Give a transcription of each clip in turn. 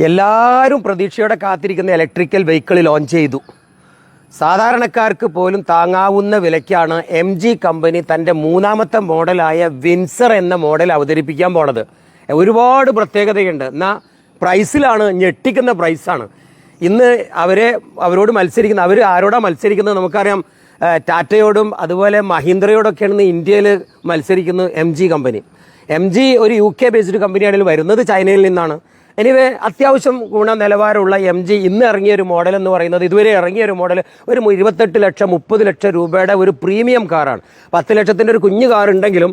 എല്ലാവരും പ്രതീക്ഷയോടെ കാത്തിരിക്കുന്ന ഇലക്ട്രിക്കൽ വെഹിക്കിൾ ലോഞ്ച് ചെയ്തു. സാധാരണക്കാർക്ക് പോലും താങ്ങാവുന്ന വിലയ്ക്കാണ് എം ജി കമ്പനി തന്റെ മൂന്നാമത്തെ മോഡലായ വിൻസർ എന്ന മോഡൽ അവതരിപ്പിക്കാൻ പോണത്. ഒരുപാട് പ്രത്യേകതയുണ്ട്. എന്നാൽ പ്രൈസിലാണ് ഞെട്ടിക്കുന്ന പ്രൈസാണ് ഇന്ന് അവരെ അവരോട് മത്സരിക്കുന്ന അവർ ആരോടാണ് മത്സരിക്കുന്നത് നമുക്കറിയാം. ടാറ്റയോടും അതുപോലെ മഹീന്ദ്രയോടൊക്കെയാണ് ഇന്ന് ഇന്ത്യയിൽ മത്സരിക്കുന്നത് M G company M G ഒരു യു കെ ബേസ്ഡ് കമ്പനിയാണെങ്കിൽ വരുന്നത് ചൈനയിൽ നിന്നാണ്. എനിവേ അത്യാവശ്യം ഗുണനിലവാരമുള്ള എം ജി ഇന്ന് ഇറങ്ങിയ ഒരു മോഡൽ എന്ന് പറയുന്നത് ഇതുവരെ ഇറങ്ങിയ ഒരു മോഡൽ ഒരു ഇരുപത്തെട്ട് ലക്ഷം മുപ്പത് ലക്ഷം രൂപയുടെ ഒരു പ്രീമിയം കാറാണ് പത്ത് ലക്ഷത്തിന്റെ ഒരു കുഞ്ഞു കാർ ഉണ്ടെങ്കിലും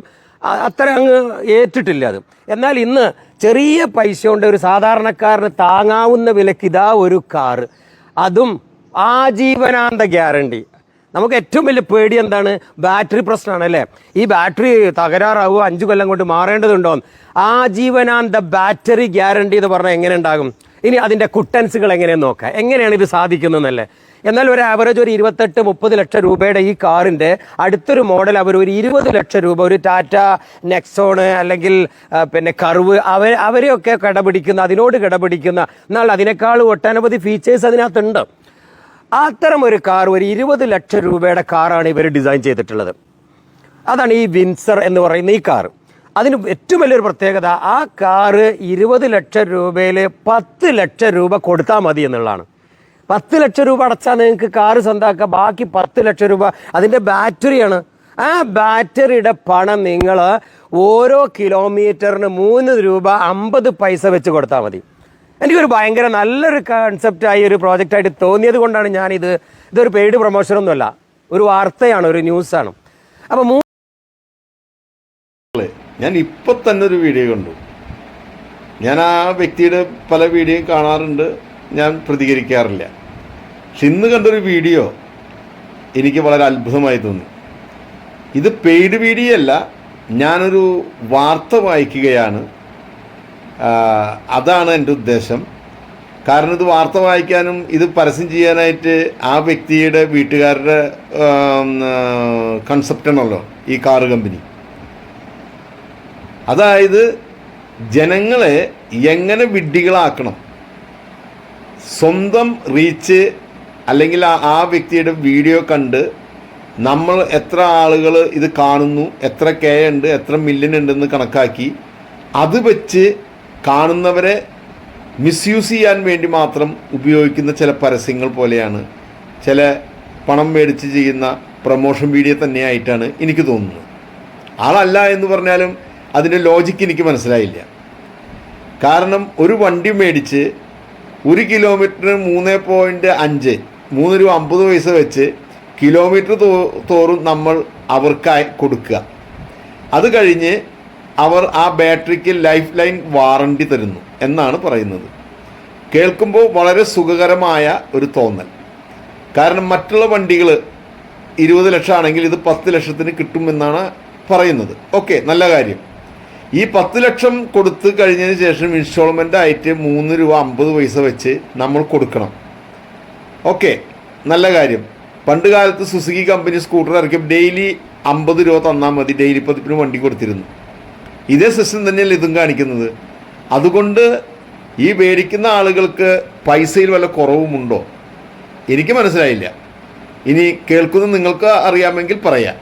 അത്ര അങ്ങ് ഏറ്റിട്ടില്ല അത്. എന്നാൽ ഇന്ന് ചെറിയ പൈസ കൊണ്ട് ഒരു സാധാരണക്കാരന് താങ്ങാവുന്ന വിലക്ക് ഇതാ ഒരു കാറ് അതും ആജീവനാന്ത ഗ്യാരണ്ടി നമുക്ക് ഏറ്റവും വലിയ പേടി എന്താണ്? ബാറ്ററി പ്രശ്നമാണ് അല്ലേ ഈ ബാറ്ററി തകരാറാവുക അഞ്ചു കൊല്ലം കൊണ്ട് മാറേണ്ടതുണ്ടോ? ആ ആജീവനാന്ത ബാറ്ററി ഗ്യാരണ്ടി എന്ന് പറഞ്ഞാൽ എങ്ങനെ ഉണ്ടാകും? ഇനി അതിന്റെ കുട്ടൻസുകൾ എങ്ങനെയെന്ന് നോക്കാം. എങ്ങനെയാണ് ഇത് സാധിക്കുന്നതെന്നല്ലേ? എന്നാൽ ഒരു ആവറേജ് ഒരു ഇരുപത്തെട്ട് മുപ്പത് ലക്ഷം രൂപയുടെ ഈ കാറിന്റെ അടുത്തൊരു മോഡൽ അവർ ഒരു ഇരുപത് ലക്ഷം രൂപ ഒരു ടാറ്റ നെക്സോണ് അല്ലെങ്കിൽ പിന്നെ കർവ് അവർ അവരെയൊക്കെ കിടപിടിക്കുന്ന അതിനോട് കിടപിടിക്കുന്ന എന്നാൽ അതിനേക്കാൾ ഒട്ടനവധി ഫീച്ചേഴ്സ് അതിനകത്തുണ്ട്. അത്തരം ഒരു കാർ ഒരു ഇരുപത് ലക്ഷം രൂപയുടെ കാറാണ് ഇവർ ഡിസൈൻ ചെയ്തിട്ടുള്ളത്. അതാണ് ഈ വിൻസർ എന്ന് പറയുന്ന ഈ കാർ. അതിന് ഏറ്റവും വലിയൊരു പ്രത്യേകത ആ കാറ് ഇരുപത് ലക്ഷം രൂപയിൽ പത്ത് ലക്ഷം രൂപ കൊടുത്താൽ മതി എന്നുള്ളതാണ്. പത്ത് ലക്ഷം രൂപ അടച്ചാൽ നിങ്ങൾക്ക് കാറ് സ്വന്തമാക്കുക ബാക്കി പത്ത് ലക്ഷം രൂപ അതിന്റെ ബാറ്ററിയാണ്. ആ ബാറ്ററിയുടെ പണം നിങ്ങൾ ഓരോ കിലോമീറ്ററിന് മൂന്ന് രൂപ അമ്പത് പൈസ വെച്ച് കൊടുത്താൽ മതി. എനിക്കൊരു ഭയങ്കര നല്ലൊരു കൺസെപ്റ്റായി ഒരു പ്രോജക്റ്റായിട്ട് തോന്നിയത് കൊണ്ടാണ് ഞാനിത് ഇതൊരു പെയ്ഡ് പ്രൊമോഷനൊന്നുമല്ല ഒരു വാർത്തയാണ് ഒരു ന്യൂസാണ് അപ്പോൾ മൂ ഞാൻ ഇപ്പൊ തന്നെ ഒരു വീഡിയോ കണ്ടു. ഞാൻ ആ വ്യക്തിയുടെ പല വീഡിയോയും കാണാറുണ്ട് ഞാൻ പ്രതികരിക്കാറില്ല. പക്ഷെ ഇന്ന് കണ്ടൊരു വീഡിയോ എനിക്ക് വളരെ അത്ഭുതമായി തോന്നി. ഇത് പെയ്ഡ് വീഡിയോ അല്ല ഞാനൊരു വാർത്ത വായിക്കുകയാണ്. അതാണ് എന്റെ ഉദ്ദേശം. കാരണം ഇത് വാർത്ത വായിക്കാനും ഇത് പരസ്യം ചെയ്യാനായിട്ട് ആ വ്യക്തിയുടെ വീട്ടുകാരുടെ കൺസെപ്റ്റാണല്ലോ ഈ കാറ് കമ്പനി. അതായത് ജനങ്ങളെ എങ്ങനെ വിഡ്ഢികളാക്കണം? സ്വന്തം റീച്ച് അല്ലെങ്കിൽ ആ വ്യക്തിയുടെ വീഡിയോ കണ്ട് നമ്മൾ എത്ര ആളുകൾ ഇത് കാണുന്നു എത്ര കെ ഉണ്ട് എത്ര മില്യൺ ഉണ്ടെന്ന് കണക്കാക്കി അത് വെച്ച് കാണുന്നവരെ മിസ്യൂസ് ചെയ്യാൻ വേണ്ടി മാത്രം ഉപയോഗിക്കുന്ന ചില പരസ്യങ്ങൾ പോലെയാണ് ചില പണം മേടിച്ച് ചെയ്യുന്ന പ്രൊമോഷൻ വീഡിയോ തന്നെയായിട്ടാണ് എനിക്ക് തോന്നുന്നത്. ആളല്ല എന്ന് പറഞ്ഞാലും അതിന്റെ ലോജിക്ക് എനിക്ക് മനസ്സിലായില്ല. കാരണം ഒരു വണ്ടി മേടിച്ച് ഒരു കിലോമീറ്ററിന് മൂന്ന് പോയിന്റ് അഞ്ച് മൂന്ന് രൂപ അമ്പത് പൈസ വെച്ച് കിലോമീറ്റർ തോറും നമ്മൾ അവർക്കായി കൊടുക്കുക. അത് കഴിഞ്ഞ് അവർ ആ ബാറ്ററിക്ക് ലൈഫ് ലൈൻ വാറണ്ടി തരുന്നു എന്നാണ് പറയുന്നത്. കേൾക്കുമ്പോൾ വളരെ സുഖകരമായ ഒരു തോന്നൽ. കാരണം മറ്റുള്ള വണ്ടികൾ ഇരുപത് ലക്ഷം ആണെങ്കിൽ ഇത് പത്ത് ലക്ഷത്തിന് കിട്ടുമെന്നാണ് പറയുന്നത്. ഓക്കെ നല്ല കാര്യം. ഈ പത്ത് ലക്ഷം കൊടുത്ത് കഴിഞ്ഞതിന് ശേഷം ഇൻസ്റ്റോൾമെന്റ് ആയിട്ട് മൂന്ന് രൂപ അമ്പത് പൈസ വെച്ച് നമ്മൾ കൊടുക്കണം. ഓക്കെ നല്ല കാര്യം. പണ്ട് കാലത്ത് സുസുക്കി കമ്പനി സ്കൂട്ടർ ഇറക്കിയപ്പോൾ ഡെയിലി അമ്പത് രൂപ തന്നാൽ മതി. ഡെയിലി പതിപ്പിന് വണ്ടി കൊടുത്തിരുന്നു. ഇതേ സിസ്റ്റം തന്നെയല്ലേ ഇതും കാണിക്കുന്നത്? അതുകൊണ്ട് ഈ മേടിക്കുന്ന ആളുകൾക്ക് പൈസയിൽ വല്ല കുറവുമുണ്ടോ? എനിക്ക് മനസ്സിലായില്ല. ഇനി കേൾക്കുന്ന നിങ്ങൾക്ക് അറിയാമെങ്കിൽ പറയാം.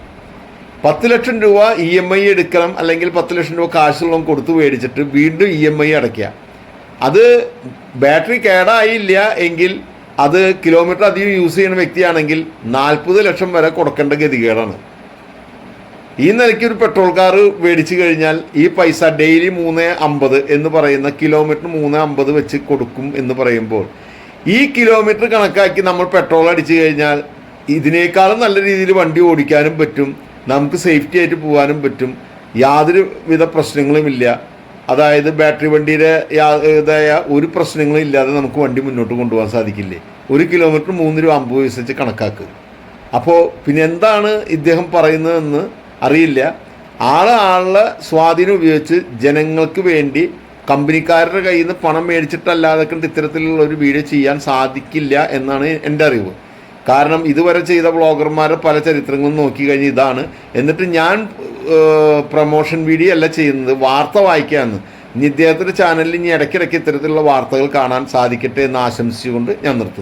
പത്ത് ലക്ഷം രൂപ ഇ എം ഐ എടുക്കണം അല്ലെങ്കിൽ പത്ത് ലക്ഷം രൂപ കാശ് ലോൺ കൊടുത്ത് മേടിച്ചിട്ട് വീണ്ടും ഇ എം ഐ അടയ്ക്കുക. അത് ബാറ്ററി കേടായില്ല എങ്കിൽ അത് കിലോമീറ്റർ അധികം യൂസ് ചെയ്യുന്ന വ്യക്തിയാണെങ്കിൽ നാൽപ്പത് ലക്ഷം വരെ കൊടുക്കേണ്ട ഗതികേടാണ്. ഈ നിലയ്ക്ക് ഒരു പെട്രോൾ കാർ മേടിച്ചു കഴിഞ്ഞാൽ ഈ പൈസ ഡെയിലി മൂന്ന് അമ്പത് എന്ന് പറയുന്ന കിലോമീറ്റർ മൂന്ന് അമ്പത് വെച്ച് കൊടുക്കും എന്ന് പറയുമ്പോൾ ഈ കിലോമീറ്റർ കണക്കാക്കി നമ്മൾ പെട്രോൾ അടിച്ചു കഴിഞ്ഞാൽ ഇതിനേക്കാളും നല്ല രീതിയിൽ വണ്ടി ഓടിക്കാനും പറ്റും നമുക്ക് സേഫ്റ്റി ആയിട്ട് പോകാനും പറ്റും യാതൊരു വിധ പ്രശ്നങ്ങളുമില്ല അതായത് ബാറ്ററി വണ്ടിയുടെ ഇതായ ഒരു പ്രശ്നങ്ങളും ഇല്ലാതെ നമുക്ക് വണ്ടി മുന്നോട്ട് കൊണ്ടുപോകാൻ സാധിക്കില്ലേ? ഒരു കിലോമീറ്റർ മൂന്ന് രൂപ അമ്പത് പൈസ വെച്ച് കണക്കാക്കുക അപ്പോൾ പിന്നെ എന്താണ് ഇദ്ദേഹം പറയുന്നതെന്ന് അറിയില്ല. ആൾ ആളുടെ സ്വാധീനം ഉപയോഗിച്ച് ജനങ്ങൾക്ക് വേണ്ടി കമ്പനിക്കാരുടെ കയ്യിൽ നിന്ന് പണം മേടിച്ചിട്ടല്ലാതെ ഇത്തരത്തിലുള്ള ഒരു വീഡിയോ ചെയ്യാൻ സാധിക്കില്ല എന്നാണ് എന്റെ അറിവ്. കാരണം ഇതുവരെ ചെയ്ത ബ്ലോഗർമാരുടെ പല ചരിത്രങ്ങളും നോക്കി കഴിഞ്ഞ് ഇതാണ്. എന്നിട്ട് ഞാൻ പ്രൊമോഷൻ വീഡിയോ അല്ല ചെയ്യുന്നത് വാർത്ത വായിക്കാമെന്ന് ഇനി ഇദ്ദേഹത്തിന്റെ ചാനലിൽ ഇനി ഇടയ്ക്കിടയ്ക്ക് ഇത്തരത്തിലുള്ള വാർത്തകൾ കാണാൻ സാധിക്കട്ടെ എന്ന് ആശംസിച്ചുകൊണ്ട് ഞാൻ നിർത്തുന്നു.